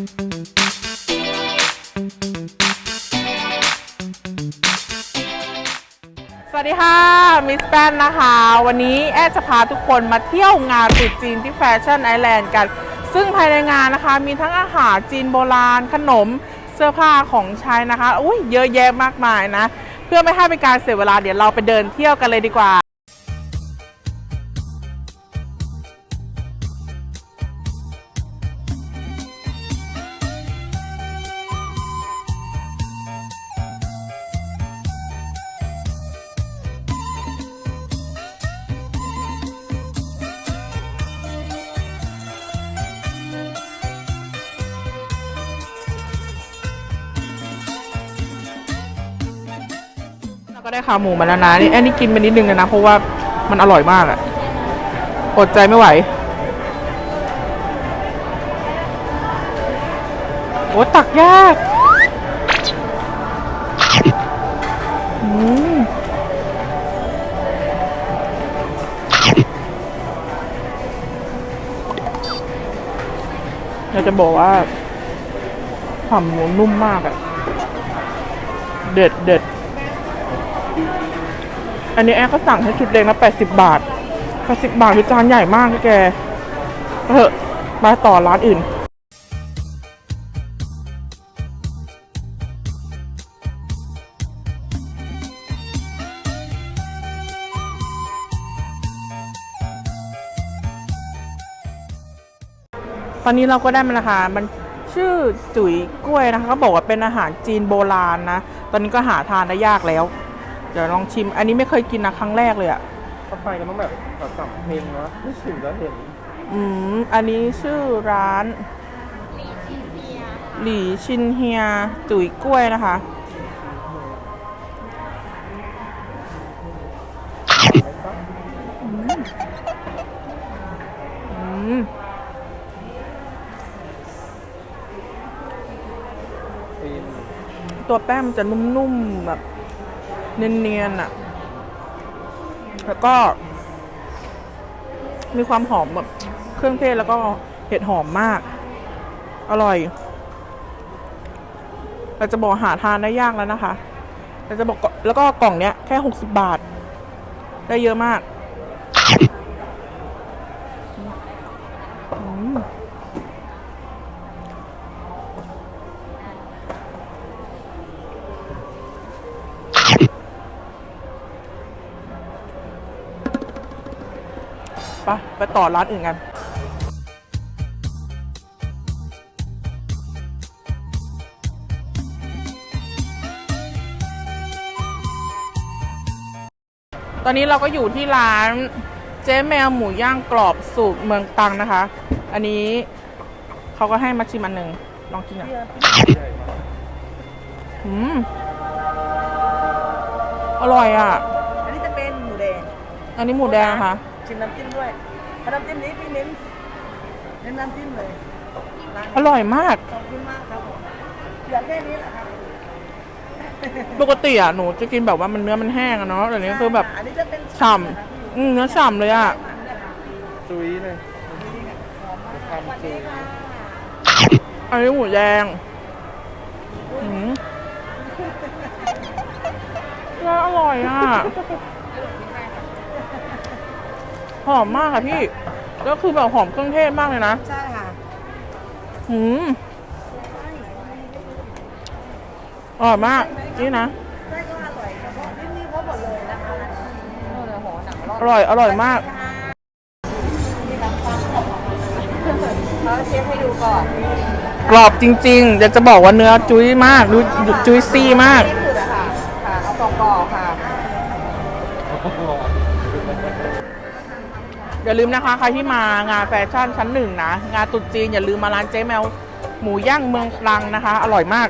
สวัสดีค่ะ มิสแปนนะคะ วันนี้แอดจะพาทุกคนมาเที่ยวงานตรุษจีนที่แฟชั่นไอแลนด์กัน ซึ่งภายในงานนะคะมีทั้งอาหารจีนโบราณ ขนมเสื้อผ้าของใช้นะคะ อุ้ยเยอะแยะมากมายนะ เพื่อไม่ให้เป็นการเสียเวลาเดี๋ยวเราไปเดินเที่ยวกันเลยดีกว่า ก็ได้ขาหมูมาแล้วนะนี่แอนนี่กินไปนิดนึงเลยนะเพราะว่ามันอร่อยมากอะอดใจไม่ไหวโอ้ตักยากอืมอยากจะบอกว่าขาหมูนุ่มมากอะเด็ดเด็ด อันนี้แอร์ก็สั่งให้ชุดเล็กนะ80บบาท80บาทคือจานใหญ่มากนะแกเถอมาต่อร้านอื่นตอนนี้เราก็ได้มาแล้วค่ะมันชื่อจุ๋ยกล้วยนะคะเขาบอกว่าเป็นอาหารจีนโบราณนะ ตอนนี้ก็หาทานได้ยากแล้ว เดี๋ยวลองชิม อันนี้ไม่เคยกินนะครั้งแรกเลยอะถ้าไปก็ต้องแบบแบบสับเพลงนะไม่ถึงแล้วเห็นอืม อันนี้ชื่อร้าน หลี่ชินเฮีย จุ๋ยกล้วยนะคะ อืมปีนตัวแป้งมันจะนุ่มๆแบบ เนียนๆอะแล้วก็ มีความหอมแบบเครื่องเทศแล้วก็เห็ดหอมมาก อร่อยเราจะบอกหาทานได้ยากแล้วนะคะเราจะบอกแล้วก็กล่องเนี้ยแค่หกสิบบาท ได้เยอะมาก ไปไปต่อร้านอื่นกันตอนนี้เราก็อยู่ที่ร้านเจ๊แมวหมูย่างกรอบสูตรเมืองตังนะคะ อันนี้เขาก็ให้มาชิมอันหนึ่งลองกินอะใหญ่มากอืมอร่อยอะ อันนี้จะเป็นหมูแดง อันนี้หมูแดงค่ะ ชิมน้ำจิ้มด้วยเพราะน้ำจิ้มนี้พี่เน้นเน้นน้ำจิ้มเลยร้านอร่อยมาก ขอบคุณมากครับผมเหลือแค่นี้แหละครับปกติอะหนูจะกินแบบว่ามันเนื้อมันแห้งอะเนาะแต่นี้คือแบบ อันนี้จะเป็นฉ่ำอืมเนื้อฉ่ำเลยอะจุ้ยเลยทำจุ้ยอันนี้หมูแดงอืมแล้วอร่อยอะห อมมากค่ะพี่แล้วคือแบบหอมเครื่องเทศมากเลยนะใช่ค่ะอืมอร่อยมากนี่นะไส้ก็อร่อยเฉพาะที่นี่เขาหมดเลยนะคะอร่อยอร่อยมากเขาเชฟให้ดูก่อนกรอบจริงๆเดี๋ยวจะบอกว่าเนื้อจุ้ยมากดูจุ้ยซี่มาก อย่าลืมนะคะใครที่มางานแฟชั่นชั้นหนึ่งนะ งานตุ๊จีนอย่าลืมมาร้านเจ๊แมว หมูย่างเมืองตรังนะคะ อร่อยมาก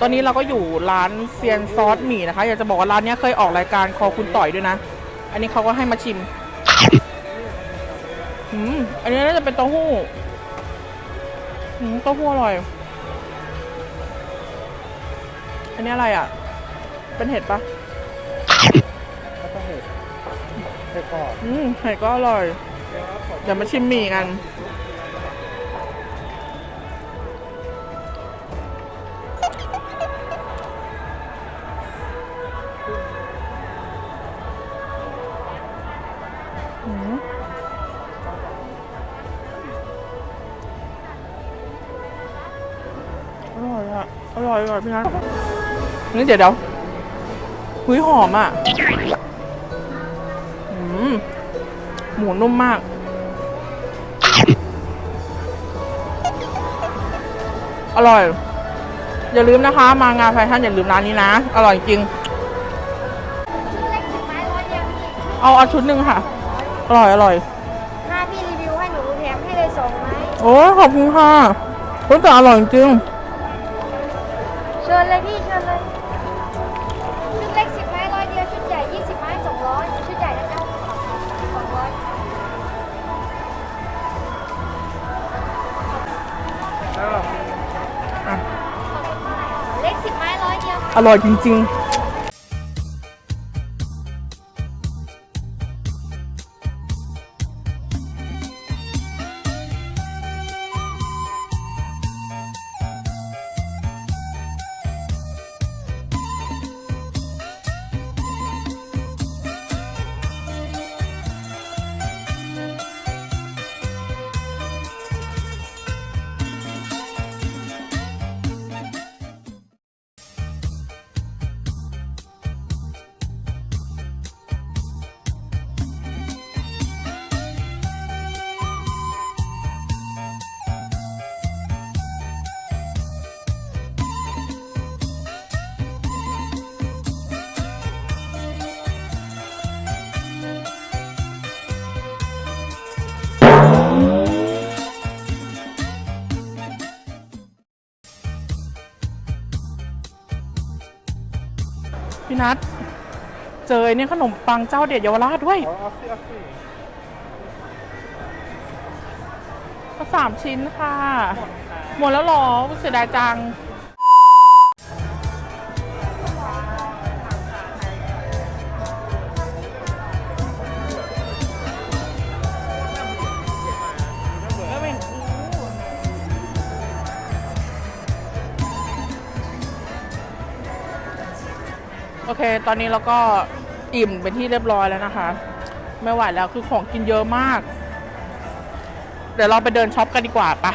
ตอนนี้เราก็อยู่ร้านเซียนซอสหมี่นะคะ อยากจะบอกว่าร้านเนี้ยเคยออกรายการคอคุณต่อยด้วยนะ อันนี้เขาก็ให้มาชิมอืมอันนี้น่าจะเป็นเต้าหู้อืมเต้าหู้อร่อย อันนี้อะไรอะ เป็นเห็ดปะแล้วก็เห็ดเห็ดกรอบอืมเห็ดก็อร่อย เดี๋ยวมาชิมหมี่กัน อะอร่อยอร่อยพี่นัทนี่เดี๋ยวเดี๋ยวหุยหอมอะอืมหมูนุ่มมาก อร่อย อย่าลืมนะคะ มางานแฟชั่นอย่าลืมร้านนี้นะ อร่อยจริงเล็กสิบไม้ร้อยเดียวพี่เอาเอาชุดหนึ่งค่ะ อร่อย อร่อยถ้าพี่รีวิวให้หนูแถมให้เลยสองไม้โอ้ยขอบคุณค่ะรสแต่อร่อยจริงเชิญเลย พี่เชิญเลยชุดเล็กสิบไม้ร้อยเดียวชุดใหญ่ยี่สิบไม้สองร้อยชุดใหญ่นะจ๊ะสองร้อยแล้วเราอะเล็กสิบไม้ร้อยเดียว อร่อยจริง ๆ นัทเจอไอ้เนี่ยขนมปังเจ้าเด็ดเยาวราชด้วยเอาเอาสิเอาสิก็สามชิ้นค่ะ หมดแล้วเหรอเสียดายจัง โอเค ตอนนี้เราก็อิ่มเป็นที่เรียบร้อยแล้วนะคะ ไม่ไหวแล้วคือของกินเยอะมาก เดี๋ยวเราไปเดินช็อปกันดีกว่าปะ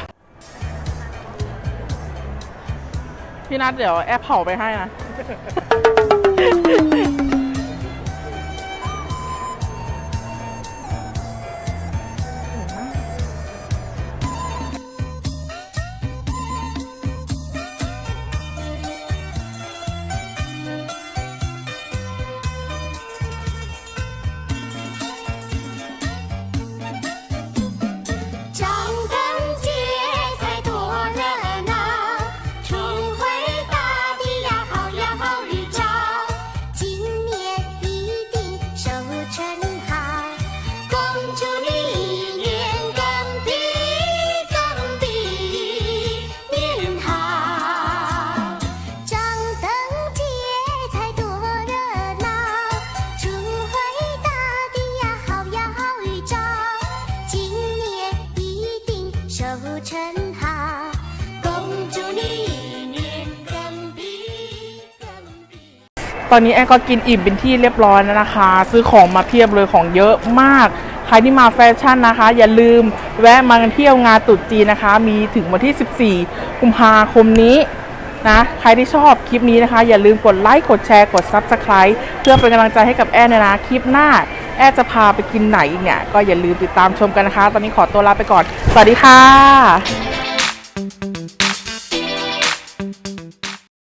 พี่นัทเดี๋ยวแอปเผาไปให้นะ 成好，恭祝你一年更比更比。 ตอนนี้แอนก็กินอิ่มเป็นที่เรียบร้อยแล้วนะคะ ซื้อของมาเพียบเลยของเยอะมาก ใครที่มาแฟชั่นนะคะ อย่าลืมแวะมาเที่ยวงานตรุษจีนนะคะ มีถึงวันที่ 14 กุมภาคมนี้นะ ใครที่ชอบคลิปนี้นะคะ อย่าลืมกดไลค์ กดแชร์ กด Subscribe เพื่อเป็นกำลังใจให้กับแอนด้วยนะ คลิปหน้า แอดจะพาไปกินไหนอีกเนี่ย ก็อย่าลืมติดตามชมกันนะคะ ตอนนี้ขอตัวลาไปก่อน สวัสดีค่ะ